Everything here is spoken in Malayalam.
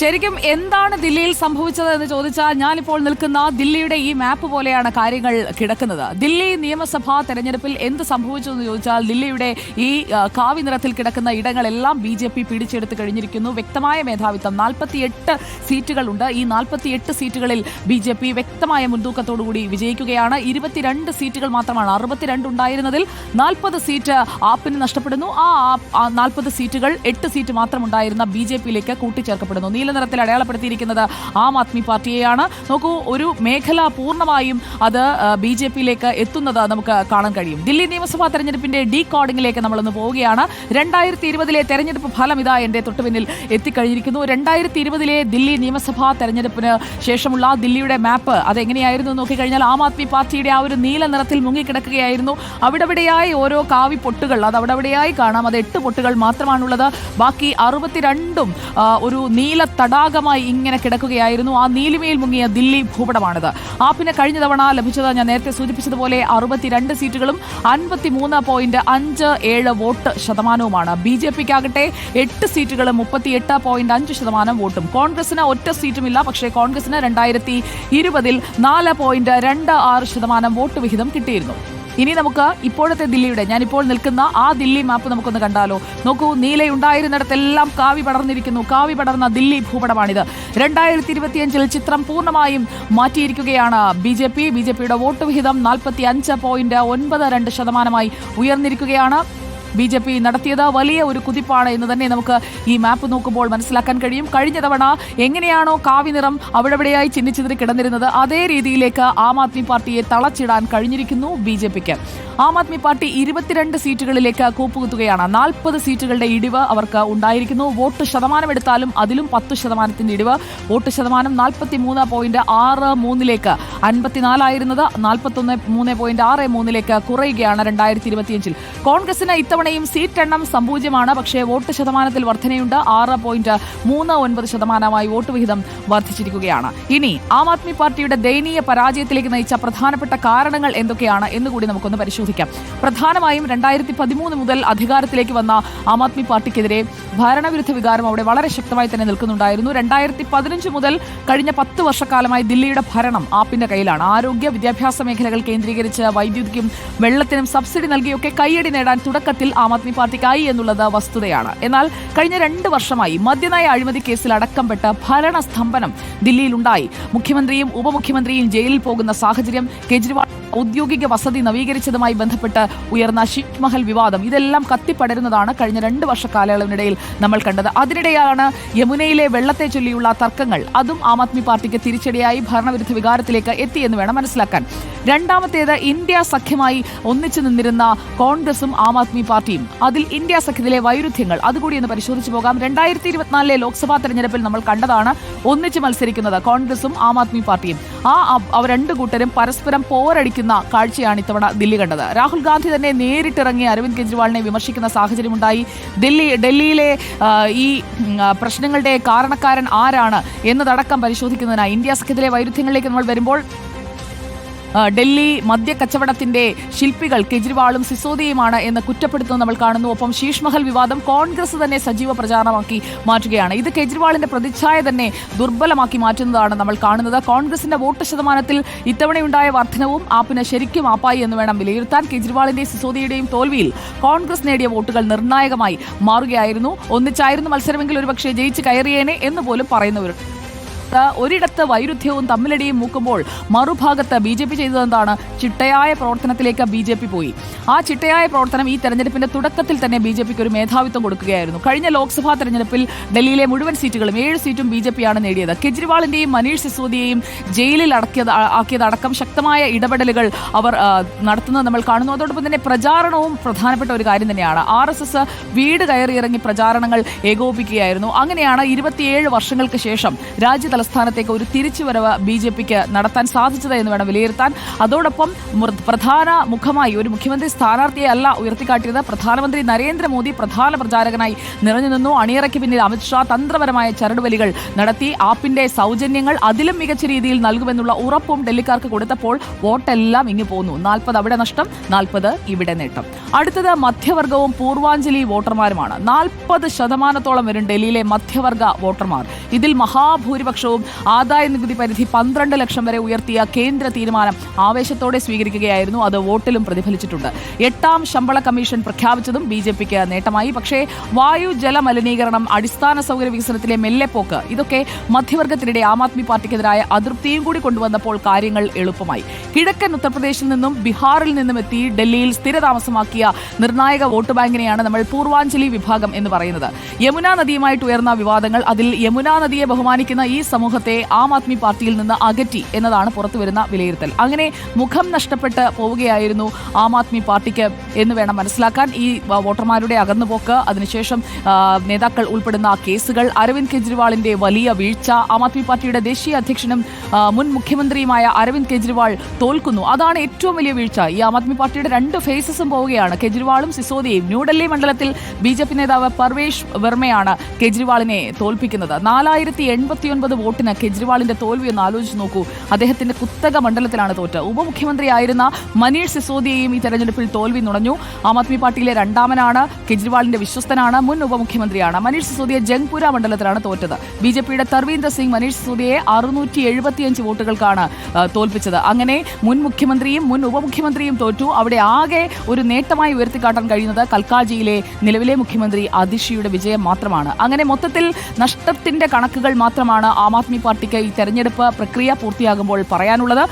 ശരിക്കും എന്താണ് ദില്ലിയിൽ സംഭവിച്ചത് എന്ന് ചോദിച്ചാൽ ഞാനിപ്പോൾ നിൽക്കുന്ന ദില്ലിയുടെ ഈ മാപ്പ് പോലെയാണ് കാര്യങ്ങൾ കിടക്കുന്നത്. ദില്ലി നിയമസഭാ തെരഞ്ഞെടുപ്പിൽ എന്ത് സംഭവിച്ചു എന്ന് ചോദിച്ചാൽ ദില്ലിയുടെ ഈ കാവി നിറത്തിൽ കിടക്കുന്ന ഇടങ്ങളെല്ലാം ബി ജെ പി പിടിച്ചെടുത്ത് കഴിഞ്ഞിരിക്കുന്നു. വ്യക്തമായ മേധാവിത്വം. നാൽപ്പത്തിയെട്ട് സീറ്റുകളുണ്ട്. ഈ നാൽപ്പത്തിയെട്ട് സീറ്റുകളിൽ ബി ജെ പി വ്യക്തമായ മുൻതൂക്കത്തോടുകൂടി വിജയിക്കുകയാണ്. ഇരുപത്തിരണ്ട് സീറ്റുകൾ മാത്രമാണ് അറുപത്തിരണ്ട് ഉണ്ടായിരുന്നതിൽ. നാൽപ്പത് സീറ്റ് ആപ്പിന് നഷ്ടപ്പെടുന്നു. ആ നാൽപ്പത് സീറ്റുകൾ എട്ട് സീറ്റ് മാത്രമുണ്ടായിരുന്ന ബി ജെ പിയിലേക്ക് കൂട്ടിച്ചേർക്കപ്പെടുന്നു. നീല നിറത്തിൽ അടയാളപ്പെടുത്തിയിരിക്കുന്നത് ആം ആദ്മി പാർട്ടിയെയാണ്. നോക്കൂ ഒരു മേഖല പൂർണമായും അത് ബി ജെ പിയിലേക്ക് എത്തുന്നത് നമുക്ക് കാണാൻ കഴിയും. ദില്ലി നിയമസഭാ തെരഞ്ഞെടുപ്പിന്റെ ഡീ കോഡിംഗിലേക്ക് നമ്മളൊന്ന് പോവുകയാണ്. രണ്ടായിരത്തി ഇരുപതിലെ തെരഞ്ഞെടുപ്പ് ഫലം ഇതാ എന്റെ തൊട്ടുപിന്നിൽ എത്തിക്കഴിഞ്ഞിരിക്കുന്നു. രണ്ടായിരത്തി ഇരുപതിലെ ദില്ലി നിയമസഭാ തെരഞ്ഞെടുപ്പിന് ശേഷമുള്ള ദില്ലിയുടെ മാപ്പ് അതെങ്ങനെയായിരുന്നു നോക്കിക്കഴിഞ്ഞാൽ ആം ആദ്മി പാർട്ടിയുടെ ആ ഒരു നീല നിറത്തിൽ മുങ്ങിക്കിടക്കുകയായിരുന്നു. അവിടെവിടെയായി ഓരോ കാവി പൊട്ടുകൾ അത് അവിടെവിടെയായി കാണാം. അത് എട്ട് പൊട്ടുകൾ മാത്രമാണുള്ളത്. ബാക്കി അറുപത്തിരണ്ടും ഒരു നീല തടാകമായി ഇങ്ങനെ കിടക്കുകയായിരുന്നു. ആ നീലിമയിൽ മുങ്ങിയ ദില്ലി ഭൂപടമാണിത്. ആപ്പിന് കഴിഞ്ഞ തവണ ലഭിച്ചത് ഞാൻ നേരത്തെ സൂചിപ്പിച്ചതുപോലെ അറുപത്തിരണ്ട് സീറ്റുകളും അൻപത്തിമൂന്ന് പോയിന്റ് അഞ്ച് ഏഴ് വോട്ട് ശതമാനവുമാണ്. ബി ജെ പിക്കാകട്ടെ എട്ട് സീറ്റുകളും മുപ്പത്തിയെട്ട് പോയിന്റ് അഞ്ച് ശതമാനം വോട്ടും. കോൺഗ്രസിന് ഒറ്റ സീറ്റുമില്ല പക്ഷേ കോൺഗ്രസിന് രണ്ടായിരത്തി ഇരുപതിൽ നാല് പോയിന്റ് രണ്ട് ആറ് ശതമാനം വോട്ട് വിഹിതം കിട്ടിയിരുന്നു. ഇനി നമുക്ക് ഇപ്പോഴത്തെ ദില്ലിയുടെ ഞാനിപ്പോൾ നിൽക്കുന്ന ആ ദില്ലി മാപ്പ് നമുക്കൊന്ന് കണ്ടാലോ. നോക്കൂ നീലയുണ്ടായിരുന്നിടത്തെല്ലാം കാവി പടർന്നിരിക്കുന്നു. കാവി പടർന്ന ദില്ലി ഭൂപടമാണിത്. രണ്ടായിരത്തി ഇരുപത്തിയഞ്ചിൽ ചിത്രം പൂർണമായും മാറ്റിയിരിക്കുകയാണ് B J P. B J പിയുടെ വോട്ട് വിഹിതം നാൽപ്പത്തി അഞ്ച് പോയിന്റ് ഒൻപത് രണ്ട് ശതമാനമായി ഉയർന്നിരിക്കുകയാണ്. ബി ജെ പി നടത്തിയത് വലിയ ഒരു കുതിപ്പാണ് എന്ന് തന്നെ നമുക്ക് ഈ മാപ്പ് നോക്കുമ്പോൾ മനസ്സിലാക്കാൻ കഴിയും. കഴിഞ്ഞ തവണ എങ്ങനെയാണോ കാവി നിറം അവിടെവിടെയായി ചിന്നിച്ചിതറി കിടന്നിരുന്നത് അതേ രീതിയിലേക്ക് ആം ആദ്മി പാർട്ടിയെ തളച്ചിടാൻ കഴിഞ്ഞിരിക്കുന്നു ബി ജെ പിക്ക്. ആം ആദ്മി പാർട്ടി ഇരുപത്തിരണ്ട് സീറ്റുകളിലേക്ക് കൂപ്പുകുത്തുകയാണ്. നാൽപ്പത് സീറ്റുകളുടെ ഇടിവ് അവർക്ക് ഉണ്ടായിരിക്കുന്നു. വോട്ട് ശതമാനം എടുത്താലും അതിലും പത്ത് ശതമാനത്തിന്റെ ഇടിവ്. വോട്ട് ശതമാനം നാൽപ്പത്തി മൂന്ന് പോയിന്റ് ആറ് മൂന്നിലേക്ക് അൻപത്തിനാലായിരുന്നത്. നാൽപ്പത്തൊന്ന് മൂന്ന് പോയിന്റ് ആറ് മൂന്നിലേക്ക് കുറയുകയാണ് രണ്ടായിരത്തി ഇരുപത്തിയഞ്ചിൽ കോൺഗ്രസിന് ഇത്തവണയും സീറ്റ് എണ്ണം സമ്പൂജ്യമാണ്. പക്ഷേ വോട്ട് ശതമാനത്തിൽ വർധനയുണ്ട്. ആറ് പോയിന്റ് മൂന്ന് ഒൻപത് ശതമാനമായി വോട്ട് വിഹിതം വർദ്ധിച്ചിരിക്കുകയാണ്. ഇനി ആം ആദ്മി പാർട്ടിയുടെ ദയനീയ പരാജയത്തിലേക്ക് നയിച്ച പ്രധാനപ്പെട്ട കാരണങ്ങൾ എന്തൊക്കെയാണ് എന്നുകൂടി നമുക്കൊന്ന് പരിശോധിക്കാം. പ്രധാനമായും രണ്ടായിരത്തി പതിമൂന്ന് മുതൽ അധികാരത്തിലേക്ക് വന്ന ആം ആദ്മി പാർട്ടിക്കെതിരെ ഭരണവിരുദ്ധ വികാരം അവിടെ വളരെ ശക്തമായി തന്നെ നിൽക്കുന്നുണ്ടായിരുന്നു. രണ്ടായിരത്തി പതിനഞ്ച് മുതൽ കഴിഞ്ഞ പത്ത് വർഷക്കാലമായി ദില്ലിയുടെ ഭരണം ആപ്പിന്റെ കയ്യിലാണ്. ആരോഗ്യ വിദ്യാഭ്യാസ മേഖലകൾ കേന്ദ്രീകരിച്ച് വൈദ്യുതിക്കും വെള്ളത്തിനും സബ്സിഡി നൽകിയൊക്കെ കൈയടി നേടാൻ തുടക്കത്തിൽ ആം ആദ്മി പാർട്ടിക്കായി എന്നുള്ളത് വസ്തുതയാണ്. എന്നാൽ കഴിഞ്ഞ രണ്ട് വർഷമായി മദ്യനയ അഴിമതി കേസിൽ അടക്കംപ്പെട്ട് ഭരണസ്തംഭനം ദില്ലിയിലുണ്ടായി. മുഖ്യമന്ത്രിയും ഉപമുഖ്യമന്ത്രിയും ജയിലിൽ പോകുന്ന സാഹചര്യം കേജ്രിവാൾ ഔദ്യോഗിക വസതി നവീകരിച്ചതുമായി ബന്ധപ്പെട്ട് ഉയർന്ന ഷീറ്റ് മഹൽ വിവാദം ഇതെല്ലാം കത്തിപ്പടരുന്നതാണ് കഴിഞ്ഞ രണ്ട് വർഷ കാലയളവിനിടയിൽ നമ്മൾ കണ്ടത്. അതിനിടെയാണ് യമുനയിലെ വെള്ളത്തെ ചൊല്ലിയുള്ള തർക്കങ്ങൾ അതും ആം ആദ്മി പാർട്ടിക്ക് തിരിച്ചടിയായി ഭരണവിരുദ്ധ വികാരത്തിലേക്ക് എത്തിയെന്ന് വേണം മനസ്സിലാക്കാൻ. രണ്ടാമത്തേത് ഇന്ത്യ സഖ്യമായി ഒന്നിച്ചു നിന്നിരുന്ന കോൺഗ്രസും ആം ആദ്മി പാർട്ടിയും അതിൽ ഇന്ത്യ സഖ്യത്തിലെ വൈരുദ്ധ്യങ്ങൾ. അതുകൂടി ഒന്ന് പരിശോധിച്ചു പോകാം. രണ്ടായിരത്തി ഇരുപത്തിനാലിലെ ലോക്സഭാ തെരഞ്ഞെടുപ്പിൽ നമ്മൾ കണ്ടതാണ് ഒന്നിച്ച് മത്സരിക്കുന്നത് കോൺഗ്രസും ആം ആദ്മി പാർട്ടിയും. ആ രണ്ട് കൂട്ടരും പരസ്പരം പോരടിക്കുന്ന കാഴ്ചയാണ് ഇത്തവണ ദില്ലി കണ്ടത്. രാഹുൽ ഗാന്ധി തന്നെ നേരിട്ടിറങ്ങി അരവിന്ദ് കെജ്രിവാളിനെ വിമർശിക്കുന്ന സാഹചര്യമുണ്ടായി. ദില്ലി ഡൽഹിയിലെ ഈ പ്രശ്നങ്ങളുടെ കാരണക്കാരൻ ആരാണ് എന്നതടക്കം പരിശോധിക്കുന്നതിനായി ഇന്ത്യ സഖ്യത്തിലെ വൈരുദ്ധ്യങ്ങളിലേക്ക് നമ്മൾ വരുമ്പോൾ ഡൽഹി മദ്യക്കച്ചവടത്തിന്റെ ശില്പികൾ കെജ്രിവാളും സിസോദിയുമാണ് എന്ന് കുറ്റപ്പെടുത്തുന്നത് നമ്മൾ കാണുന്നു. ഒപ്പം ശീഷ്മഹൽ വിവാദം കോൺഗ്രസ് തന്നെ സജീവ പ്രചാരണമാക്കി മാറ്റുകയാണ്. ഇത് കെജ്രിവാളിന്റെ പ്രതിച്ഛായ തന്നെ ദുർബലമാക്കി മാറ്റുന്നതാണ് നമ്മൾ കാണുന്നത്. കോൺഗ്രസിന്റെ വോട്ട് ശതമാനത്തിൽ ഇത്തവണയുണ്ടായ വർധനവും ആപ്പിന് ശരിക്കും ആപ്പായി എന്ന് വേണം വിലയിരുത്താൻ കെജ്രിവാളിന്റെയും സിസോദിയുടെയും തോൽവിയിൽ കോൺഗ്രസ് നേടിയ വോട്ടുകൾ നിർണായകമായി മാറുകയായിരുന്നു. ഒന്നിച്ചായിരുന്നു മത്സരമെങ്കിൽ ഒരുപക്ഷെ ജയിച്ച് കയറിയേനെ എന്ന് പോലും പറയുന്നവരുണ്ട് ഒരിടത്ത് വൈരുദ്ധ്യവും തമ്മിലടിയും മൂക്കുമ്പോൾ മറുഭാഗത്ത് ബി ജെ പി ചെയ്തതെന്താണ്? ചിട്ടയായ പ്രവർത്തനത്തിലേക്ക് ബി ജെ പി പോയി. ആ ചിട്ടയായ പ്രവർത്തനം ഈ തെരഞ്ഞെടുപ്പിന്റെ തുടക്കത്തിൽ തന്നെ ബി ജെ പിക്ക് ഒരു മേധാവിത്വം കൊടുക്കുകയായിരുന്നു. കഴിഞ്ഞ ലോക്സഭാ തെരഞ്ഞെടുപ്പിൽ ഡൽഹിയിലെ മുഴുവൻ സീറ്റുകളും ഏഴ് സീറ്റും ബി ജെ പിയാണ് നേടിയത്. കെജ്രിവാളിന്റെയും മനീഷ് സിസോദിയെയും ജയിലിൽ അടക്കിയത് ആക്കിയതടക്കം ശക്തമായ ഇടപെടലുകൾ അവർ നടത്തുന്നത് നമ്മൾ കാണുന്നു. അതോടൊപ്പം തന്നെ പ്രചാരണവും പ്രധാനപ്പെട്ട ഒരു കാര്യം തന്നെയാണ്. ആർ എസ് എസ് വീട് കയറിയിറങ്ങി പ്രചാരണങ്ങൾ ഏകോപിപ്പിക്കുകയായിരുന്നു. അങ്ങനെയാണ് ഇരുപത്തിയേഴ് വർഷങ്ങൾക്ക് ശേഷം രാജ്യതലത്തിൽ തലസ്ഥാനത്തേക്ക് ഒരു തിരിച്ചുവരവ് ബി ജെ പിക്ക് നടത്താൻ സാധിച്ചത് എന്ന് വേണം വിലയിരുത്താൻ. അതോടൊപ്പം പ്രധാന മുഖമായി ഒരു മുഖ്യമന്ത്രി സ്ഥാനാർത്ഥിയെ അല്ല ഉയർത്തിക്കാട്ടിയത്. പ്രധാനമന്ത്രി നരേന്ദ്രമോദി പ്രധാന പ്രചാരകനായി നിറഞ്ഞു നിന്നു. അണിയറയ്ക്ക് പിന്നിൽ അമിത്ഷാ തന്ത്രപരമായ ചരടുവലികൾ നടത്തി. ആപ്പിന്റെ സൗജന്യങ്ങൾ അതിലും മികച്ച രീതിയിൽ നൽകുമെന്നുള്ള ഉറപ്പും ഡൽഹിക്കാർക്ക് കൊടുത്തപ്പോൾ വോട്ടെല്ലാം ഇങ്ങു പോന്നു. നാൽപ്പത് അവിടെ നഷ്ടം നാൽപ്പത് ഇവിടെ നേട്ടം. അടുത്തത് മധ്യവർഗവും പൂർവാഞ്ജലി വോട്ടർമാരുമാണ്. നാൽപ്പത് ശതമാനത്തോളം വരും ഡൽഹിയിലെ മധ്യവർഗ വോട്ടർമാർ. ഇതിൽ മഹാഭൂരിപക്ഷവും ആദായ നികുതി പരിധി പന്ത്രണ്ട് ലക്ഷം വരെ ഉയർത്തിയ കേന്ദ്ര തീരുമാനം ആവേശത്തോടെ സ്വീകരിക്കുകയായിരുന്നു. അത് വോട്ടിലും പ്രതിഫലിച്ചിട്ടുണ്ട്. എട്ടാം ശമ്പള കമ്മീഷൻ പ്രഖ്യാപിച്ചതും ബി ജെ പിക്ക് നേട്ടമായി. പക്ഷേ വായു ജല മലിനീകരണം അടിസ്ഥാന സൗകര്യ വികസനത്തിലെ മെല്ലെപ്പോക്ക് ഇതൊക്കെ മധ്യവർഗത്തിനിടെ ആം ആദ്മി പാർട്ടിക്കെതിരായ അതൃപ്തിയും കൂടി കൊണ്ടുവന്നപ്പോൾ കാര്യങ്ങൾ എളുപ്പമായി. കിഴക്കൻ ഉത്തർപ്രദേശിൽ നിന്നും ബീഹാറിൽ നിന്നും എത്തി ഡൽഹിയിൽ സ്ഥിരതാമസമാക്കിയ നിർണായക വോട്ട് ബാങ്കിനെയാണ് നമ്മൾ പൂർവാഞ്ചലി വിഭാഗം എന്ന് പറയുന്നത്. യമുനാ നദിയുമായിട്ട് ഉയർന്ന വിവാദങ്ങൾ അതിൽ യമുനാ നദിയെ ബഹുമാനിക്കുന്ന ഈ സമൂഹത്തെ ആം ആദ്മി പാർട്ടിയിൽ നിന്ന് അകറ്റി എന്നതാണ് പുറത്തുവരുന്ന വിലയിരുത്തൽ. അങ്ങനെ മുഖം നഷ്ടപ്പെട്ട് പോവുകയായിരുന്നു ആം ആദ്മി പാർട്ടിക്ക് എന്ന് വേണം മനസ്സിലാക്കാൻ. ഈ വോട്ടർമാരുടെ അകന്നുപോക്ക് അതിനുശേഷം നേതാക്കൾ ഉൾപ്പെടുന്ന കേസുകൾ അരവിന്ദ് കെജ്രിവാളിന്റെ വലിയ വീഴ്ച ആം ആദ്മി പാർട്ടിയുടെ ദേശീയ അധ്യക്ഷനും മുൻ മുഖ്യമന്ത്രിയുമായ അരവിന്ദ് കെജ്രിവാൾ തോൽക്കുന്നു. അതാണ് ഏറ്റവും വലിയ വീഴ്ച. ഈ ആം ആദ്മി പാർട്ടിയുടെ രണ്ട് ഫേസസും പോവുകയാണ്. കെജ്രിവാളും സിസോദിയയും. ന്യൂഡൽഹി മണ്ഡലത്തിൽ ബി ജെ പി നേതാവ് പർവേഷ് വെർമയാണ് കെജ്രിവാളിനെ തോൽപ്പിക്കുന്നത്. നാലായിരത്തി എൺപത്തിയൊൻപത് വോട്ടിന് കെജ്രിവാളിന്റെ തോൽവി ഒന്ന് ആലോചിച്ച് നോക്കൂ. അദ്ദേഹത്തിന്റെ കുത്തക മണ്ഡലത്തിലാണ് തോറ്റ്. ഉപമുഖ്യമന്ത്രിയായിരുന്ന മനീഷ് സിസോദിയയും ഈ തെരഞ്ഞെടുപ്പിൽ തോൽവി നുണഞ്ഞു. ആം ആദ്മി പാർട്ടിയിലെ രണ്ടാമനാണ് കെജ്രിവാളിന്റെ വിശ്വസ്തനാണ് മുൻ ഉപമുഖ്യമന്ത്രിയാണ്. മനീഷ് സിസോദിയ ജംഗ്പുര മണ്ഡലത്തിലാണ് തോറ്റത്. ബി ജെ പിയുടെ തർവീന്ദർ സിംഗ് മനീഷ് സിസോദിയെ അറുന്നൂറ്റി എഴുപത്തിയഞ്ച് വോട്ടുകൾക്കാണ് തോൽപ്പിച്ചത്. അങ്ങനെ മുൻ മുഖ്യമന്ത്രിയും മുൻ ഉപമുഖ്യമന്ത്രിയും തോറ്റു. അവിടെ ആകെ ഒരു നേട്ടമായി ഉയർത്തിക്കാട്ടാൻ കഴിയുന്നത് കൽക്കാജിയിലെ നിലവിലെ മുഖ്യമന്ത്രി അതിഷിയുടെ വിജയം മാത്രമാണ്. അങ്ങനെ മൊത്തത്തിൽ നഷ്ടത്തിന്റെ കണക്കുകൾ മാത്രമാണ് ആം ആദ്മി പാർട്ടിക്ക് ഈ തെരഞ്ഞെടുപ്പ് പ്രക്രിയ പൂർത്തിയാകുമ്പോൾ പറയാനുള്ളത്